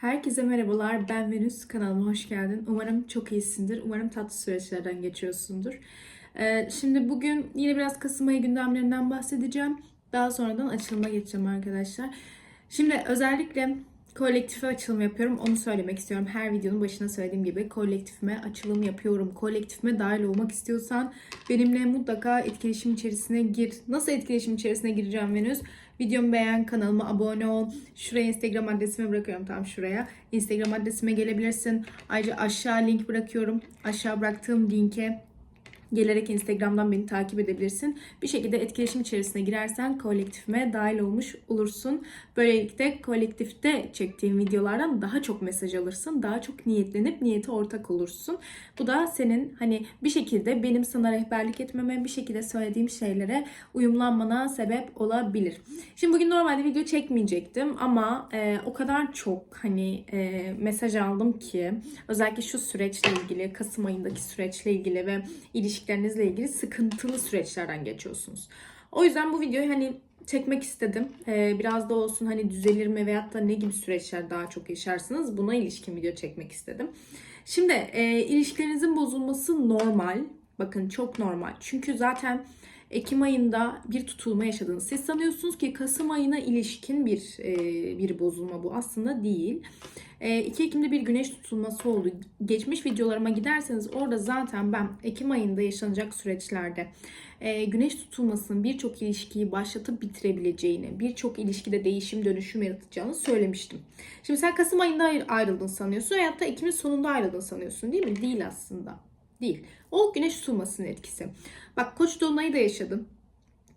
Herkese merhabalar. Ben Venüs. Kanalıma hoş geldin. Umarım çok iyisindir. Umarım tatlı süreçlerden geçiyorsundur. Ee, şimdi bugün yine biraz Kasım ayı gündemlerinden bahsedeceğim. Daha sonradan açılıma geçeceğim arkadaşlar. Şimdi özellikle kolektife açılım yapıyorum. Onu söylemek istiyorum. Her videonun başına söylediğim gibi kolektifime açılım yapıyorum. Kolektifime dahil olmak istiyorsan benimle mutlaka etkileşim içerisine gir. Nasıl etkileşim içerisine gireceğim Venüs? Videomu beğen, kanalıma abone ol. Şuraya Instagram adresimi bırakıyorum tam şuraya. Instagram adresime gelebilirsin. Ayrıca aşağı link bırakıyorum. Aşağı bıraktığım linke gelerek Instagram'dan beni takip edebilirsin. Bir şekilde etkileşim içerisine girersen kolektifime dahil olmuş olursun. Böylelikle kolektifte çektiğim videolardan daha çok mesaj alırsın. Daha çok niyetlenip niyete ortak olursun. Bu da senin hani bir şekilde benim sana rehberlik etmeme, bir şekilde söylediğim şeylere uyumlanmana sebep olabilir. Şimdi bugün normalde video çekmeyecektim ama e, o kadar çok hani e, mesaj aldım ki özellikle şu süreçle ilgili, Kasım ayındaki süreçle ilgili ve ilişkilerinizle ilgili sıkıntılı süreçlerden geçiyorsunuz. O yüzden bu videoyu hani çekmek istedim. Ee, biraz da olsun hani düzelir mi veyahut da ne gibi süreçler daha çok yaşarsınız buna ilişkin video çekmek istedim. Şimdi e, ilişkilerinizin bozulması normal. Bakın çok normal. Çünkü zaten Ekim ayında bir tutulma yaşadınız. Siz sanıyorsunuz ki Kasım ayına ilişkin bir e, bir bozulma bu. Aslında değil. E, 2 Ekim'de bir güneş tutulması oldu. Geçmiş videolarıma giderseniz orada zaten ben Ekim ayında yaşanacak süreçlerde e, güneş tutulmasının birçok ilişkiyi başlatıp bitirebileceğini, birçok ilişkide değişim dönüşüm yaratacağını söylemiştim. Şimdi sen Kasım ayında ayr- ayrıldın sanıyorsun veyahut da Ekim'in sonunda ayrıldın sanıyorsun değil mi? Değil aslında. Değil. O güneş tutulmasının etkisi. Bak Koç dolunayı da yaşadım.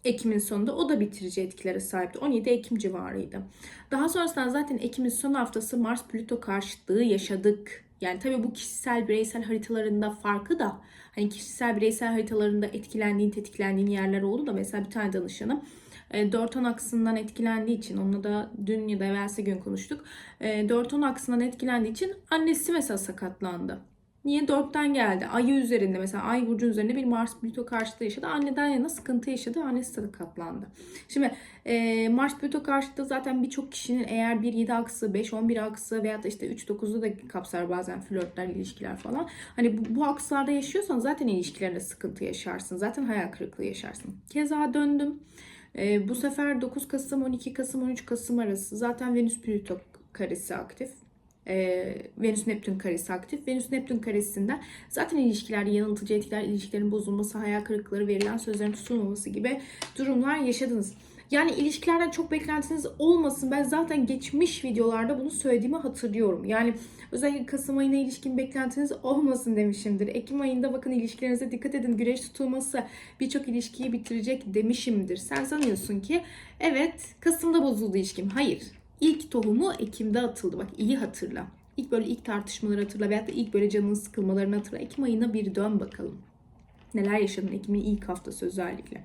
Ekim'in sonunda o da bitirici etkilere sahipti. 17 Ekim civarıydı. Daha sonrasında zaten Ekim'in son haftası Mars Plüto karşıtlığı yaşadık. Yani tabii bu kişisel bireysel haritalarında farkı da hani kişisel bireysel haritalarında etkilendiğin tetiklendiğin yerler oldu da mesela bir tane danışanım e, 4-10 aksından etkilendiği için onunla da dün ya da evvelsi gün konuştuk. E, 4-10 aksından etkilendiği için annesi mesela sakatlandı. Niye? 4'ten geldi. Ayı üzerinde mesela ay burcu üzerinde bir Mars Plüto karşıtı yaşadı. Anneden yana sıkıntı yaşadı. Annesi sakatlandı. Şimdi e, Mars Plüto karşıtı zaten birçok kişinin eğer bir 7 aksı, 5-11 aksı veya da işte 3-9'u da kapsar bazen flörtler, ilişkiler falan. Hani bu, bu akslarda yaşıyorsan zaten ilişkilerinde sıkıntı yaşarsın. Zaten hayal kırıklığı yaşarsın. Keza döndüm. E, bu sefer 9 Kasım, 12 Kasım, 13 Kasım arası zaten Venüs Plüto karesi aktif e, Venüs Neptün karesi aktif. Venüs Neptün karesinden zaten ilişkilerde yanıltıcı etkiler, ilişkilerin bozulması, hayal kırıklıkları, verilen sözlerin tutulmaması gibi durumlar yaşadınız. Yani ilişkilerden çok beklentiniz olmasın. Ben zaten geçmiş videolarda bunu söylediğimi hatırlıyorum. Yani özellikle Kasım ayına ilişkin beklentiniz olmasın demişimdir. Ekim ayında bakın ilişkilerinize dikkat edin. Güneş tutulması birçok ilişkiyi bitirecek demişimdir. Sen sanıyorsun ki evet Kasım'da bozuldu ilişkim. Hayır. İlk tohumu Ekim'de atıldı. Bak iyi hatırla. İlk böyle ilk tartışmaları hatırla veyahut da ilk böyle canının sıkılmalarını hatırla. Ekim ayına bir dön bakalım. Neler yaşadın Ekim'in ilk haftası özellikle.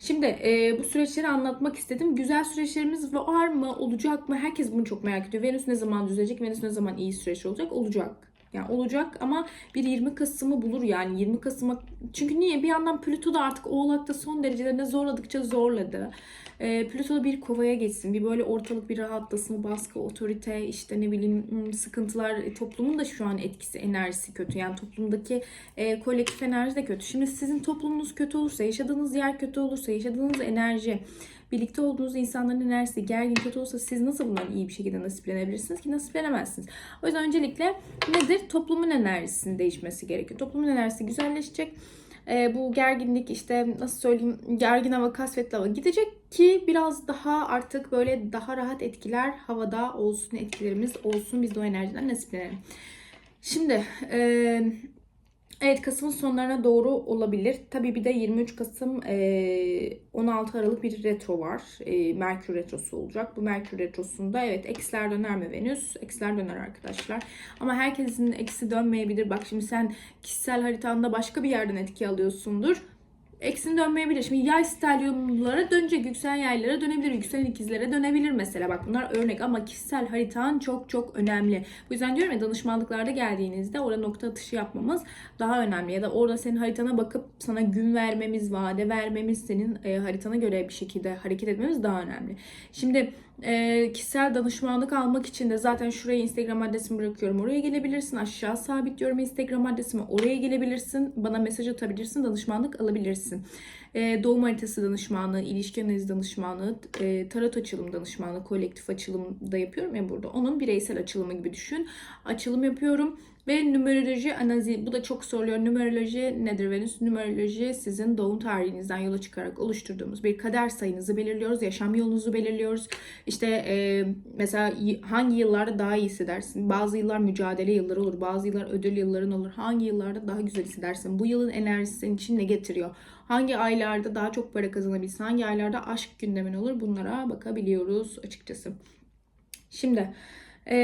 Şimdi e, bu süreçleri anlatmak istedim. Güzel süreçlerimiz var mı? Olacak mı? Herkes bunu çok merak ediyor. Venüs ne zaman düzelecek? Venüs ne zaman iyi süreç olacak? Olacak. Yani olacak ama bir 20 Kasım'ı bulur yani. 20 Kasım'a çünkü niye? Bir yandan Plüto da artık Oğlak'ta son derecelerine zorladıkça zorladı. E, Plüto bir kovaya geçsin. Bir böyle ortalık bir rahatlasın. Baskı otorite işte ne bileyim hmm, sıkıntılar e, toplumun da şu an etkisi enerjisi kötü. Yani toplumdaki e, kolektif enerji de kötü. Şimdi sizin toplumunuz kötü olursa yaşadığınız yer kötü olursa yaşadığınız enerji birlikte olduğunuz insanların enerjisi gergin kötü olsa siz nasıl bundan iyi bir şekilde nasiplenebilirsiniz ki nasiplenemezsiniz. O yüzden öncelikle nedir? Toplumun enerjisinin değişmesi gerekiyor. Toplumun enerjisi güzelleşecek. Ee, bu gerginlik işte nasıl söyleyeyim gergin hava kasvetli hava gidecek ki biraz daha artık böyle daha rahat etkiler havada olsun etkilerimiz olsun biz de o enerjiden nasiplenelim. Şimdi e, Evet Kasım'ın sonlarına doğru olabilir. Tabii bir de 23 Kasım e, 16 Aralık bir retro var. E, Merkür retrosu olacak. Bu Merkür retrosunda evet eksiler döner mi Venüs? Eksiler döner arkadaşlar. Ama herkesin eksi dönmeyebilir. Bak şimdi sen kişisel haritanda başka bir yerden etki alıyorsundur. Eksini dönmeyebilir. Şimdi yay stelyumlara dönecek. Yükselen yaylara dönebilir. Yükselen ikizlere dönebilir mesela. Bak bunlar örnek ama kişisel haritan çok çok önemli. Bu yüzden diyorum ya danışmanlıklarda geldiğinizde orada nokta atışı yapmamız daha önemli. Ya da orada senin haritana bakıp sana gün vermemiz, vade vermemiz, senin e, haritana göre bir şekilde hareket etmemiz daha önemli. Şimdi e, kişisel danışmanlık almak için de zaten şuraya Instagram adresimi bırakıyorum. Oraya gelebilirsin. Aşağı sabitliyorum Instagram adresimi. Oraya gelebilirsin. Bana mesaj atabilirsin. Danışmanlık alabilirsin. E, doğum haritası danışmanlığı, ilişki analizi danışmanlığı, e, tarot açılım danışmanlığı, kolektif açılım da yapıyorum ya burada. Onun bireysel açılımı gibi düşün. Açılım yapıyorum. Ve numeroloji analizi bu da çok soruluyor. Numeroloji nedir Venüs? Numeroloji sizin doğum tarihinizden yola çıkarak oluşturduğumuz bir kader sayınızı belirliyoruz. Yaşam yolunuzu belirliyoruz. İşte e, mesela hangi yıllarda daha iyi hissedersin? Bazı yıllar mücadele yılları olur. Bazı yıllar ödül yılların olur. Hangi yıllarda daha güzel hissedersin? Bu yılın enerjisi senin için ne getiriyor? Hangi aylarda daha çok para kazanabilirsin? Hangi aylarda aşk gündemin olur? Bunlara bakabiliyoruz açıkçası. Şimdi e,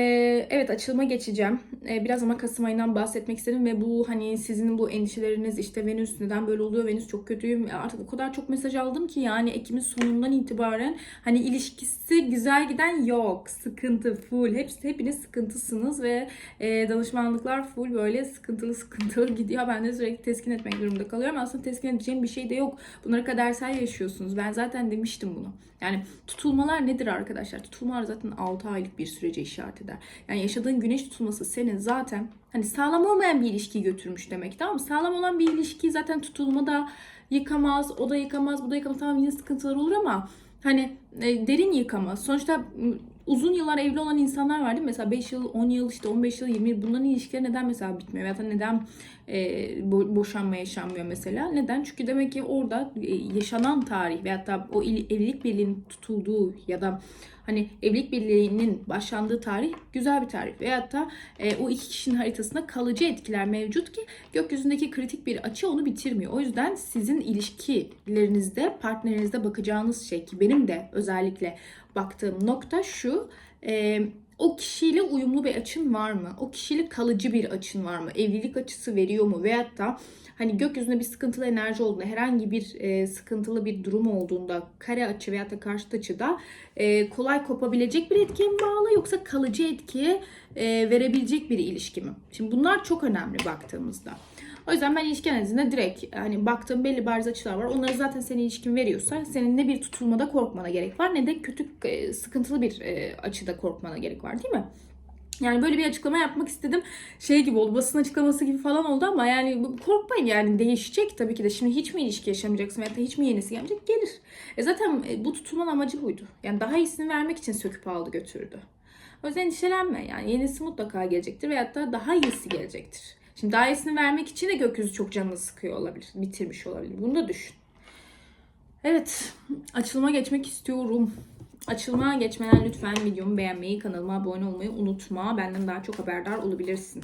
evet açılıma geçeceğim. E, biraz ama Kasım ayından bahsetmek istedim ve bu hani sizin bu endişeleriniz işte Venüs neden böyle oluyor? Venüs çok kötüyüm. Artık o kadar çok mesaj aldım ki yani Ekim'in sonundan itibaren hani ilişkisi güzel giden yok. Sıkıntı full. Hepsi hepiniz sıkıntısınız ve e, danışmanlıklar full böyle sıkıntılı sıkıntılı gidiyor. Ben de sürekli teskin etmek durumunda kalıyorum. Aslında teskin edeceğim bir şey de yok. Bunları kadersel yaşıyorsunuz. Ben zaten demiştim bunu. Yani tutulmalar nedir arkadaşlar? Tutulmalar zaten 6 aylık bir sürece işaret eder. Yani yaşadığın güneş tutulması senin zaten hani sağlam olmayan bir ilişkiyi götürmüş demek tamam mı? Sağlam olan bir ilişkiyi zaten tutulma da yıkamaz, o da yıkamaz, bu da yıkamaz. Tamam yine sıkıntılar olur ama hani e, derin yıkamaz. Sonuçta uzun yıllar evli olan insanlar var değil mi? Mesela 5 yıl, 10 yıl, işte 15 yıl, 20 yıl bunların ilişkileri neden mesela bitmiyor? Ya da neden e, bo- boşanma yaşanmıyor mesela? Neden? Çünkü demek ki orada e, yaşanan tarih veyahut da o il- evlilik birliğinin tutulduğu ya da hani evlilik birliğinin başlandığı tarih güzel bir tarih. Veyahut da e, o iki kişinin haritasında kalıcı etkiler mevcut ki gökyüzündeki kritik bir açı onu bitirmiyor. O yüzden sizin ilişkilerinizde, partnerinizde bakacağınız şey ki benim de özellikle baktığım nokta şu. E, o kişiyle uyumlu bir açın var mı? O kişiyle kalıcı bir açın var mı? Evlilik açısı veriyor mu? Veyahut da hani gökyüzünde bir sıkıntılı enerji olduğunda, herhangi bir e, sıkıntılı bir durum olduğunda, kare açı veyahut da karşıt açıda e, kolay kopabilecek bir etkiye mi bağlı yoksa kalıcı etkiye e, verebilecek bir ilişki mi? Şimdi bunlar çok önemli baktığımızda. O yüzden ben ilişki analizinde direkt hani baktığım belli bariz açılar var. Onları zaten senin ilişkin veriyorsa senin ne bir tutulmada korkmana gerek var ne de kötü e, sıkıntılı bir e, açıda korkmana gerek var değil mi? Yani böyle bir açıklama yapmak istedim. Şey gibi oldu, basın açıklaması gibi falan oldu ama yani korkmayın yani değişecek tabii ki de. Şimdi hiç mi ilişki yaşamayacaksın veyahut da hiç mi yenisi gelmeyecek? Gelir. E zaten e, bu tutulmanın amacı buydu. Yani daha iyisini vermek için söküp aldı götürdü. O yüzden endişelenme. Yani yenisi mutlaka gelecektir veyahut da daha iyisi gelecektir. Şimdi daha iyisini vermek için de gökyüzü çok canını sıkıyor olabilir. Bitirmiş olabilir. Bunu da düşün. Evet. Açılıma geçmek istiyorum. Açılıma geçmeden lütfen videomu beğenmeyi, kanalıma abone olmayı unutma. Benden daha çok haberdar olabilirsin.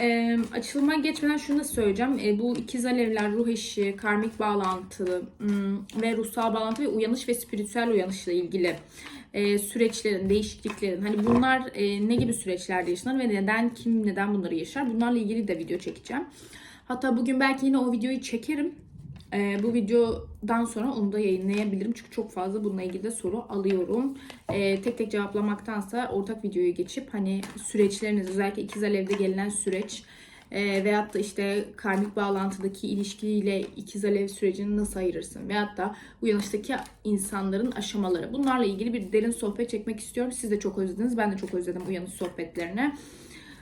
Ee, açılıma geçmeden şunu da söyleyeceğim. Ee, bu ikiz alevler, ruh eşi, karmik bağlantı ım, ve ruhsal bağlantı ve uyanış ve spiritüel uyanışla ilgili e, süreçlerin, değişikliklerin hani bunlar e, ne gibi süreçlerde yaşanır ve neden, kim neden bunları yaşar bunlarla ilgili de video çekeceğim. Hatta bugün belki yine o videoyu çekerim. Ee, bu videodan sonra onu da yayınlayabilirim. Çünkü çok fazla bununla ilgili de soru alıyorum. Ee, tek tek cevaplamaktansa ortak videoya geçip hani süreçleriniz özellikle ikiz alevde gelinen süreç e, veyahut da işte karmik bağlantıdaki ilişkiyle ikiz alev sürecini nasıl ayırırsın? Veyahut da uyanıştaki insanların aşamaları. Bunlarla ilgili bir derin sohbet çekmek istiyorum. Siz de çok özlediniz. Ben de çok özledim uyanış sohbetlerini.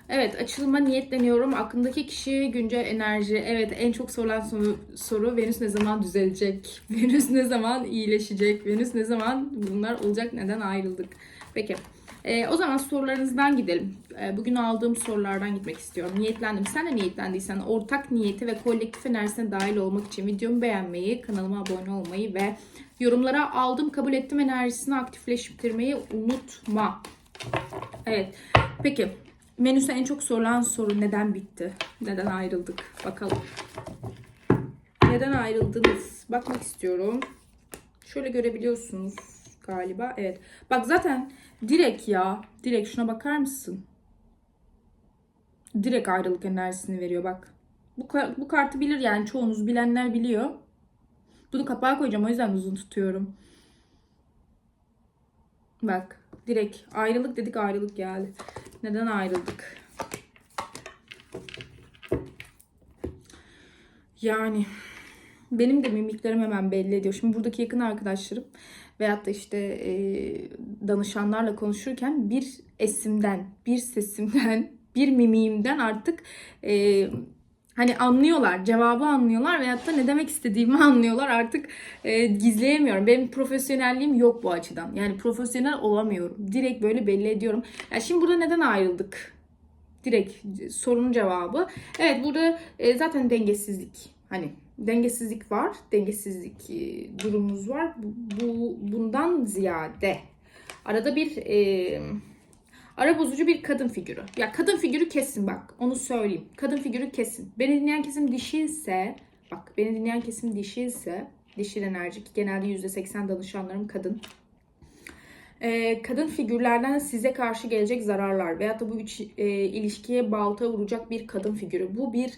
Evet açılıma niyetleniyorum. Aklımdaki kişi güncel enerji. Evet en çok sorulan soru, soru Venüs ne zaman düzelecek? Venüs ne zaman iyileşecek? Venüs ne zaman bunlar olacak? Neden ayrıldık? Peki. Ee, o zaman sorularınızdan gidelim. Ee, bugün aldığım sorulardan gitmek istiyorum. Niyetlendim. Sen de niyetlendiysen ortak niyeti ve kolektif enerjisine dahil olmak için videomu beğenmeyi, kanalıma abone olmayı ve yorumlara aldım, kabul ettim enerjisini aktifleştirmeyi unutma. Evet. Peki. Venüs'e en çok sorulan soru neden bitti? Neden ayrıldık? Bakalım. Neden ayrıldınız? Bakmak istiyorum. Şöyle görebiliyorsunuz galiba. Evet. Bak zaten direkt ya. Direkt şuna bakar mısın? Direkt ayrılık enerjisini veriyor bak. Bu, bu kartı bilir yani çoğunuz bilenler biliyor. Bunu kapağa koyacağım o yüzden uzun tutuyorum. Bak direkt ayrılık dedik ayrılık geldi. Neden ayrıldık? Yani benim de mimiklerim hemen belli ediyor. Şimdi buradaki yakın arkadaşlarım veyahut da işte e, danışanlarla konuşurken bir esimden, bir sesimden, bir mimiğimden artık e, hani anlıyorlar, cevabı anlıyorlar veyahut da ne demek istediğimi anlıyorlar. Artık e, gizleyemiyorum. Benim profesyonelliğim yok bu açıdan. Yani profesyonel olamıyorum. Direkt böyle belli ediyorum. Ya şimdi burada neden ayrıldık? Direkt sorunun cevabı. Evet burada e, zaten dengesizlik. Hani dengesizlik var. Dengesizlik e, durumumuz var. Bu, bu bundan ziyade arada bir e, ara bozucu bir kadın figürü. Ya kadın figürü kesin bak. Onu söyleyeyim. Kadın figürü kesin. Beni dinleyen kesim dişi ise bak beni dinleyen kesim dişi ise dişil enerjik. Genelde %80 danışanlarım kadın. Ee, kadın figürlerden size karşı gelecek zararlar veyahut da bu üç, e, ilişkiye balta vuracak bir kadın figürü. Bu bir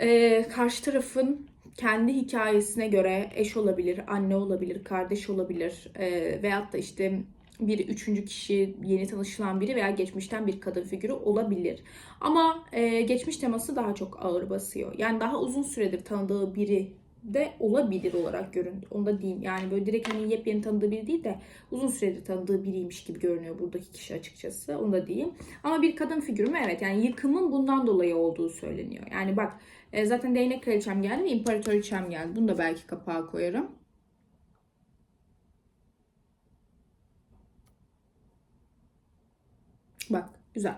e, karşı tarafın kendi hikayesine göre eş olabilir, anne olabilir, kardeş olabilir e, veyahut da işte bir üçüncü kişi, yeni tanışılan biri veya geçmişten bir kadın figürü olabilir. Ama e, geçmiş teması daha çok ağır basıyor. Yani daha uzun süredir tanıdığı biri de olabilir olarak görün. Onu da diyeyim. Yani böyle direkt hani yepyeni tanıdığı biri değil de uzun süredir tanıdığı biriymiş gibi görünüyor buradaki kişi açıkçası. Onu da diyeyim. Ama bir kadın figürü mü? Evet. Yani yıkımın bundan dolayı olduğu söyleniyor. Yani bak e, zaten değnek kraliçem geldi ve imparatoriçem geldi. Bunu da belki kapağa koyarım. Bak güzel.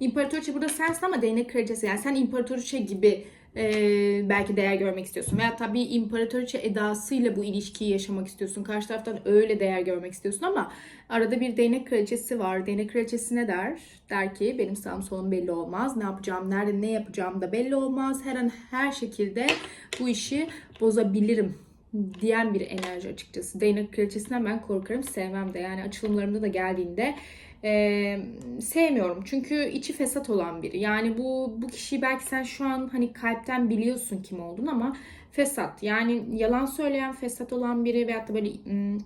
İmparatoriçe burada sensin ama değnek kraliçesi. Yani sen imparatoriçe gibi e, belki değer görmek istiyorsun. Veya tabii imparatoriçe edasıyla bu ilişkiyi yaşamak istiyorsun. Karşı taraftan öyle değer görmek istiyorsun ama arada bir değnek kraliçesi var. Değnek kraliçesi ne der? Der ki benim sağım solum belli olmaz. Ne yapacağım, nerede ne yapacağım da belli olmaz. Her an her şekilde bu işi bozabilirim diyen bir enerji açıkçası. Değnek kraliçesinden ben korkarım. Sevmem de. Yani açılımlarımda da geldiğinde e, sevmiyorum. Çünkü içi fesat olan biri. Yani bu bu kişiyi belki sen şu an hani kalpten biliyorsun kim olduğunu ama fesat. Yani yalan söyleyen fesat olan biri veyahut da böyle ım,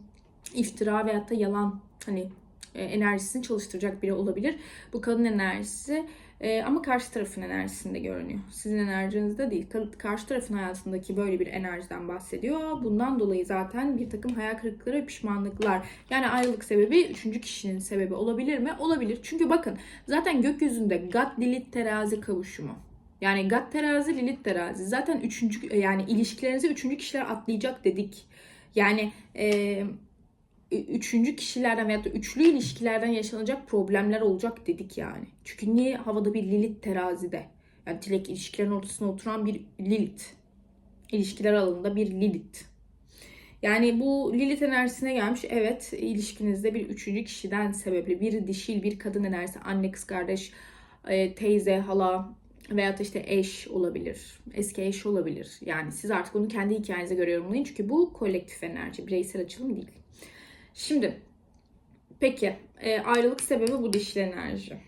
iftira veyahut da yalan hani e, enerjisini çalıştıracak biri olabilir. Bu kadın enerjisi e, ama karşı tarafın enerjisinde görünüyor. Sizin enerjinizde değil. Karşı tarafın hayatındaki böyle bir enerjiden bahsediyor. Bundan dolayı zaten bir takım hayal kırıklıkları ve pişmanlıklar. Yani ayrılık sebebi üçüncü kişinin sebebi olabilir mi? Olabilir. Çünkü bakın zaten gökyüzünde God Lilith terazi kavuşumu. Yani God terazi, Lilith terazi. Zaten üçüncü yani ilişkilerinize üçüncü kişiler atlayacak dedik. Yani eee üçüncü kişilerden veya da üçlü ilişkilerden yaşanacak problemler olacak dedik yani. Çünkü niye havada bir Lilith terazide? Yani dilek ilişkilerin ortasına oturan bir Lilith. İlişkiler alanında bir Lilith. Yani bu Lilith enerjisine gelmiş. Evet ilişkinizde bir üçüncü kişiden sebepli bir dişil bir kadın enerjisi. Anne, kız kardeş, e, teyze, hala veya da işte eş olabilir. Eski eş olabilir. Yani siz artık onu kendi hikayenize göre yorumlayın. Çünkü bu kolektif enerji. Bireysel açılım değil. Şimdi peki e, ayrılık sebebi bu dişil enerji.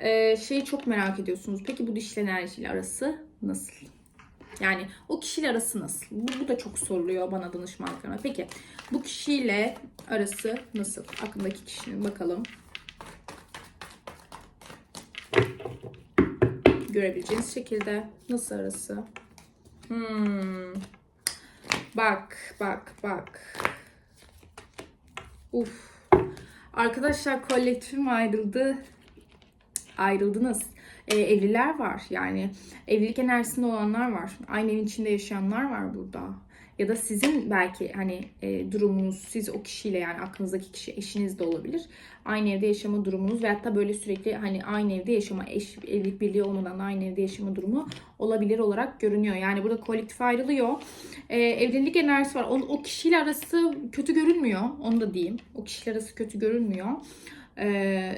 E, şeyi çok merak ediyorsunuz. Peki bu dişil enerjiyle arası nasıl? Yani o kişiyle arası nasıl? Bu, bu da çok soruluyor bana danışmanlıklarına. Peki bu kişiyle arası nasıl? Aklındaki kişinin bakalım. Görebileceğiniz şekilde nasıl arası? Hmm. Bak, bak, bak. Uf. Arkadaşlar kolektifim ayrıldı. Ayrıldınız. Ee, evliler var yani. Evlilik enerjisinde olanlar var. Aynı evin içinde yaşayanlar var burada ya da sizin belki hani e, durumunuz siz o kişiyle yani aklınızdaki kişi eşiniz de olabilir. Aynı evde yaşama durumunuz veyahut da böyle sürekli hani aynı evde yaşama eş evlilik birliği olmadan aynı evde yaşama durumu olabilir olarak görünüyor. Yani burada kolektif ayrılıyor. E, evlilik enerjisi var. O, o kişiyle arası kötü görünmüyor. Onu da diyeyim. O kişiyle arası kötü görünmüyor. E,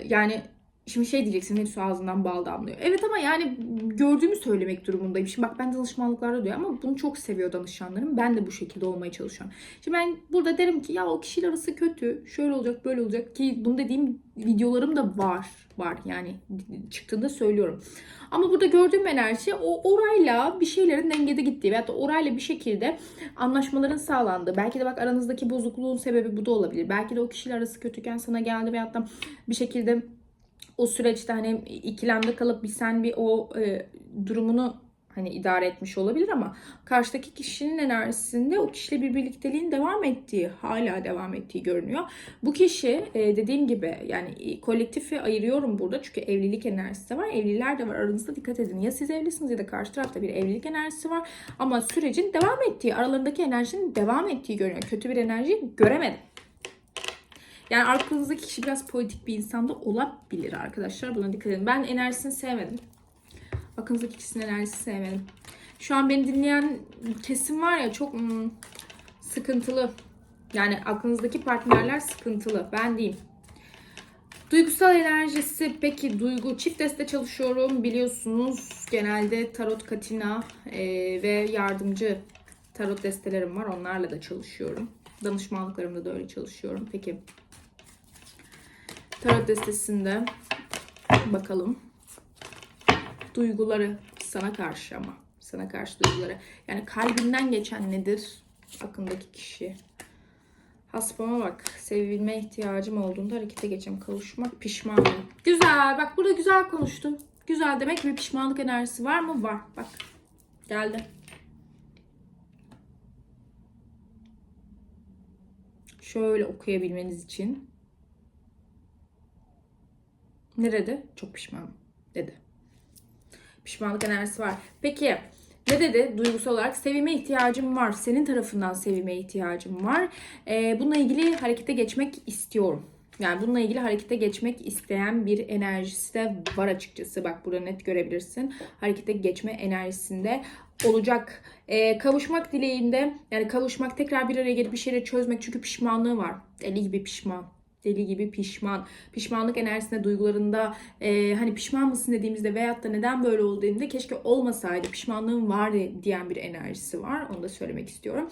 yani Şimdi şey diyeceksin hepsi ağzından bal damlıyor. Evet ama yani gördüğümü söylemek durumundayım. Şimdi bak ben danışmanlıklarda diyor ama bunu çok seviyor danışanlarım. Ben de bu şekilde olmaya çalışıyorum. Şimdi ben burada derim ki ya o kişiler arası kötü. Şöyle olacak böyle olacak ki bunu dediğim videolarım da var. Var yani çıktığında söylüyorum. Ama burada gördüğüm enerji o orayla bir şeylerin dengede gittiği veyahut da orayla bir şekilde anlaşmaların sağlandığı. Belki de bak aranızdaki bozukluğun sebebi bu da olabilir. Belki de o kişiler arası kötüken sana geldi veyahut da bir şekilde o süreçte hani ikilemde kalıp bir sen bir o e, durumunu hani idare etmiş olabilir ama karşıdaki kişinin enerjisinde o kişiyle bir birlikteliğin devam ettiği, hala devam ettiği görünüyor. Bu kişi e, dediğim gibi yani kolektifi ayırıyorum burada çünkü evlilik enerjisi de var. Evliler de var aranızda dikkat edin. Ya siz evlisiniz ya da karşı tarafta bir evlilik enerjisi var ama sürecin devam ettiği, aralarındaki enerjinin devam ettiği görünüyor. Kötü bir enerji göremedim. Yani arkanızdaki kişi biraz politik bir insan da olabilir arkadaşlar. Buna dikkat edin. Ben enerjisini sevmedim. Aklınızdaki kişinin enerjisini sevmedim. Şu an beni dinleyen kesim var ya çok hmm, sıkıntılı. Yani aklınızdaki partnerler sıkıntılı. Ben diyeyim. Duygusal enerjisi peki duygu çift deste çalışıyorum biliyorsunuz genelde tarot katina e, ve yardımcı tarot destelerim var onlarla da çalışıyorum danışmanlıklarımda da öyle çalışıyorum peki tarot destesinde bakalım duyguları sana karşı ama sana karşı duyguları yani kalbinden geçen nedir aklındaki kişi Haspama bak. Sevilme ihtiyacım olduğunda harekete geçeceğim. Kavuşmak, pişmanlık. Güzel. Bak burada güzel konuştu. Güzel demek bir pişmanlık enerjisi var mı? Var. Bak. Geldi. Şöyle okuyabilmeniz için. Ne dedi? Çok pişmanım dedi. Pişmanlık enerjisi var. Peki ne dedi? Duygusal olarak sevime ihtiyacım var. Senin tarafından sevime ihtiyacım var. Ee, bununla ilgili harekete geçmek istiyorum. Yani bununla ilgili harekete geçmek isteyen bir enerjisi de var açıkçası. Bak burada net görebilirsin. Harekete geçme enerjisinde olacak. Ee, kavuşmak dileğinde yani kavuşmak tekrar bir araya gelip bir şeyleri çözmek çünkü pişmanlığı var. Deli gibi pişman deli gibi pişman. Pişmanlık enerjisinde duygularında e, hani pişman mısın dediğimizde veyahut da neden böyle oldu dediğimde keşke olmasaydı pişmanlığım var diyen bir enerjisi var. Onu da söylemek istiyorum.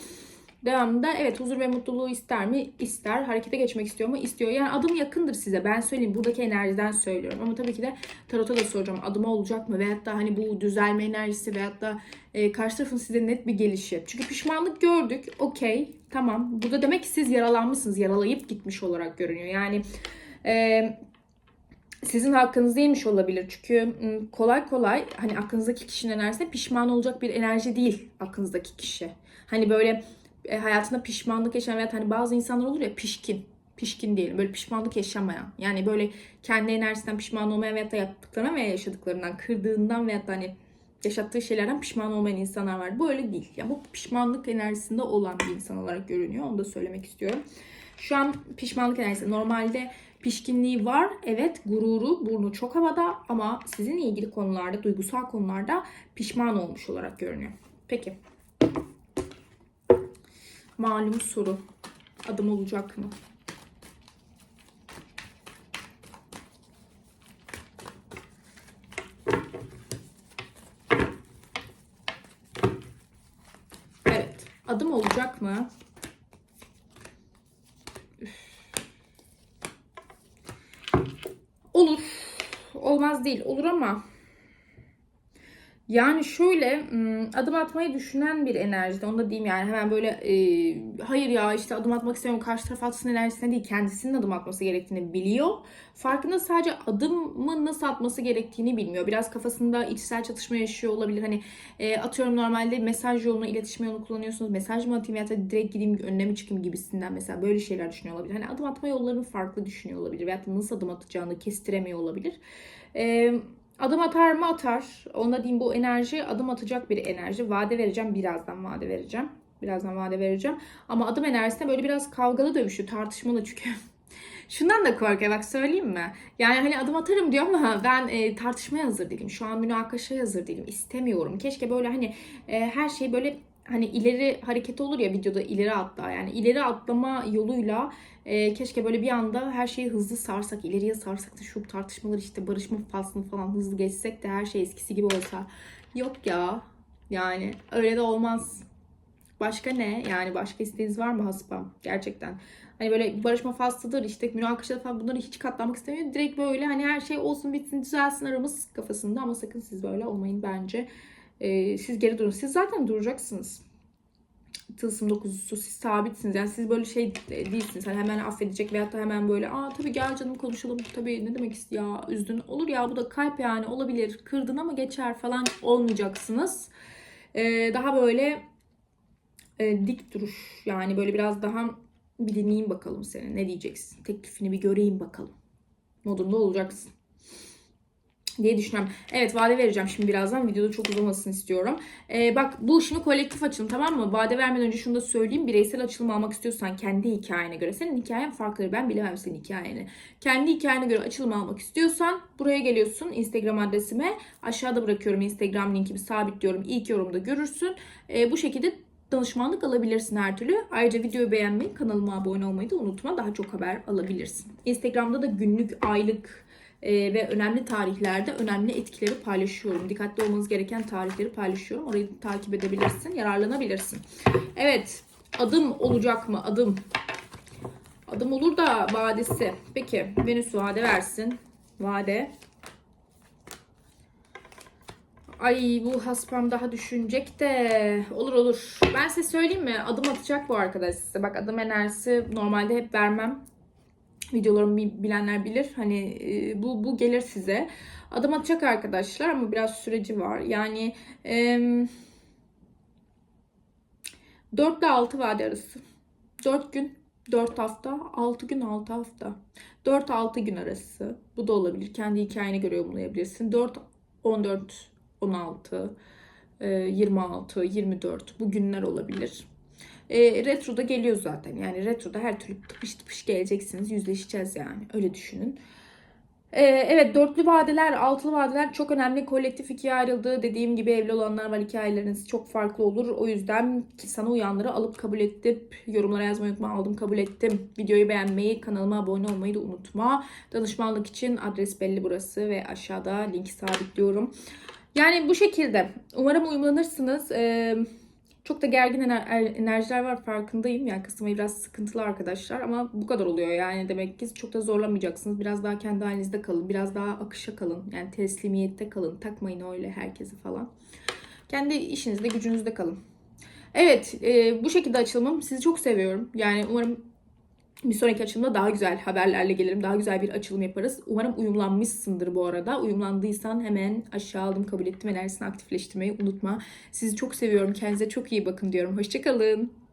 Devamında evet huzur ve mutluluğu ister mi? İster. Harekete geçmek istiyor mu? İstiyor. Yani adım yakındır size. Ben söyleyeyim. Buradaki enerjiden söylüyorum. Ama tabii ki de tarota da soracağım. Adıma olacak mı? Veyahut da hani bu düzelme enerjisi veyahut da e, karşı tarafın size net bir gelişi. Çünkü pişmanlık gördük. Okey. Tamam. Burada demek ki siz yaralanmışsınız. Yaralayıp gitmiş olarak görünüyor. Yani e, sizin hakkınız değilmiş olabilir. Çünkü kolay kolay hani aklınızdaki kişinin enerjisi pişman olacak bir enerji değil aklınızdaki kişi. Hani böyle e, hayatında pişmanlık yaşayan veya hani bazı insanlar olur ya pişkin. Pişkin diyelim. Böyle pişmanlık yaşamayan. Yani böyle kendi enerjisinden pişman olmayan veya da yaptıklarına veya yaşadıklarından, kırdığından veya da hani yaşattığı şeylerden pişman olmayan insanlar var. Bu öyle değil. Yani bu pişmanlık enerjisinde olan bir insan olarak görünüyor. Onu da söylemek istiyorum. Şu an pişmanlık enerjisi normalde pişkinliği var. Evet gururu, burnu çok havada ama sizinle ilgili konularda, duygusal konularda pişman olmuş olarak görünüyor. Peki. Malum soru. Adım olacak mı? Evet. Adım olacak mı? Olur. Olmaz değil. Olur ama yani şöyle adım atmayı düşünen bir enerjide onu da diyeyim yani hemen böyle e, hayır ya işte adım atmak istemiyorum karşı taraf atsın enerjisine değil kendisinin adım atması gerektiğini biliyor. Farkında sadece adımı nasıl atması gerektiğini bilmiyor. Biraz kafasında içsel çatışma yaşıyor olabilir. Hani e, atıyorum normalde mesaj yolunu, iletişim yolunu kullanıyorsunuz. Mesaj mı atayım ya da direkt gideyim önüne mi çıkayım gibisinden mesela böyle şeyler düşünüyor olabilir. Hani adım atma yollarını farklı düşünüyor olabilir. Veyahut nasıl adım atacağını kestiremiyor olabilir. Eee Adım atar mı atar. Ona diyeyim bu enerji adım atacak bir enerji. Vade vereceğim. Birazdan vade vereceğim. Birazdan vade vereceğim. Ama adım enerjisinde böyle biraz kavgalı dövüşü, tartışmalı çünkü. Şundan da korkuyor bak söyleyeyim mi? Yani hani adım atarım diyor ama ben e, tartışmaya hazır değilim. Şu an münakaşaya hazır değilim. İstemiyorum. Keşke böyle hani e, her şey böyle hani ileri hareket olur ya videoda ileri atla. Yani ileri atlama yoluyla e, keşke böyle bir anda her şeyi hızlı sarsak ileriye sarsak da şu tartışmalar işte barışma faslını falan hızlı geçsek de her şey eskisi gibi olsa. Yok ya. Yani öyle de olmaz. Başka ne? Yani başka isteğiniz var mı haspam gerçekten. Hani böyle barışma faslıdır işte münakaşa falan bunları hiç katlanmak istemiyor direkt böyle hani her şey olsun bitsin düzelsin aramız kafasında ama sakın siz böyle olmayın bence ee, siz geri durun. Siz zaten duracaksınız. tılsım dokuzusu siz sabitsiniz. Yani siz böyle şey de- değilsiniz. Hani hemen affedecek veyahut da hemen böyle aa tabii gel canım konuşalım. Tabii ne demek ya üzdün. Olur ya bu da kalp yani olabilir. Kırdın ama geçer falan olmayacaksınız. Ee, daha böyle e, dik duruş yani böyle biraz daha bir dinleyeyim bakalım seni. Ne diyeceksin? Teklifini bir göreyim bakalım. Modunda olacaksın diye düşünüyorum. Evet vade vereceğim şimdi birazdan. Videoda çok uzamasını istiyorum. Ee, bak bu şimdi kolektif açılım tamam mı? Vade vermeden önce şunu da söyleyeyim. Bireysel açılım almak istiyorsan kendi hikayene göre. Senin hikayen farklıdır. Ben bilemem senin hikayeni. Kendi hikayene göre açılım almak istiyorsan buraya geliyorsun. Instagram adresime. Aşağıda bırakıyorum Instagram linkimi sabitliyorum. İlk yorumda görürsün. Ee, bu şekilde danışmanlık alabilirsin her türlü. Ayrıca videoyu beğenmeyi, kanalıma abone olmayı da unutma. Daha çok haber alabilirsin. Instagram'da da günlük, aylık e, ve önemli tarihlerde önemli etkileri paylaşıyorum. Dikkatli olmanız gereken tarihleri paylaşıyorum. Orayı takip edebilirsin, yararlanabilirsin. Evet, adım olacak mı? Adım. Adım olur da vadesi. Peki, Venüs vade versin. Vade. Ay bu haspam daha düşünecek de olur olur. Ben size söyleyeyim mi? Adım atacak bu arkadaş size. Bak adım enerjisi normalde hep vermem. Videolarımı bi- bilenler bilir. Hani e, bu bu gelir size. Adım atacak arkadaşlar ama biraz süreci var. Yani em, 4 ile 6 vade arası. 4 gün 4 hafta, 6 gün 6 hafta. 4-6 gün arası. Bu da olabilir. Kendi hikayene göre yorumlayabilirsin. 4 14 16 e, 26 24 bu günler olabilir. E, retroda geliyor zaten. Yani retroda her türlü tıpış tıpış geleceksiniz. Yüzleşeceğiz yani. Öyle düşünün. E, evet dörtlü vadeler, altılı vadeler çok önemli. Kolektif ikiye ayrıldı. Dediğim gibi evli olanlar var. Hikayeleriniz çok farklı olur. O yüzden ki sana uyanları alıp kabul edip yorumlara yazmayı unutma. Aldım kabul ettim. Videoyu beğenmeyi, kanalıma abone olmayı da unutma. Danışmanlık için adres belli burası ve aşağıda linki sabitliyorum. Yani bu şekilde. Umarım uyumlanırsınız. Ee, çok da gergin er- enerjiler var farkındayım. Yani Kasım ayı biraz sıkıntılı arkadaşlar ama bu kadar oluyor yani demek ki çok da zorlamayacaksınız. Biraz daha kendi halinizde kalın. Biraz daha akışa kalın. Yani teslimiyette kalın. Takmayın öyle herkesi falan. Kendi işinizde gücünüzde kalın. Evet e, bu şekilde açılımım. Sizi çok seviyorum. Yani umarım bir sonraki açılımda daha güzel haberlerle gelirim. Daha güzel bir açılım yaparız. Umarım uyumlanmışsındır bu arada. Uyumlandıysan hemen aşağı aldım kabul ettim enerjisini aktifleştirmeyi unutma. Sizi çok seviyorum. Kendinize çok iyi bakın diyorum. Hoşçakalın.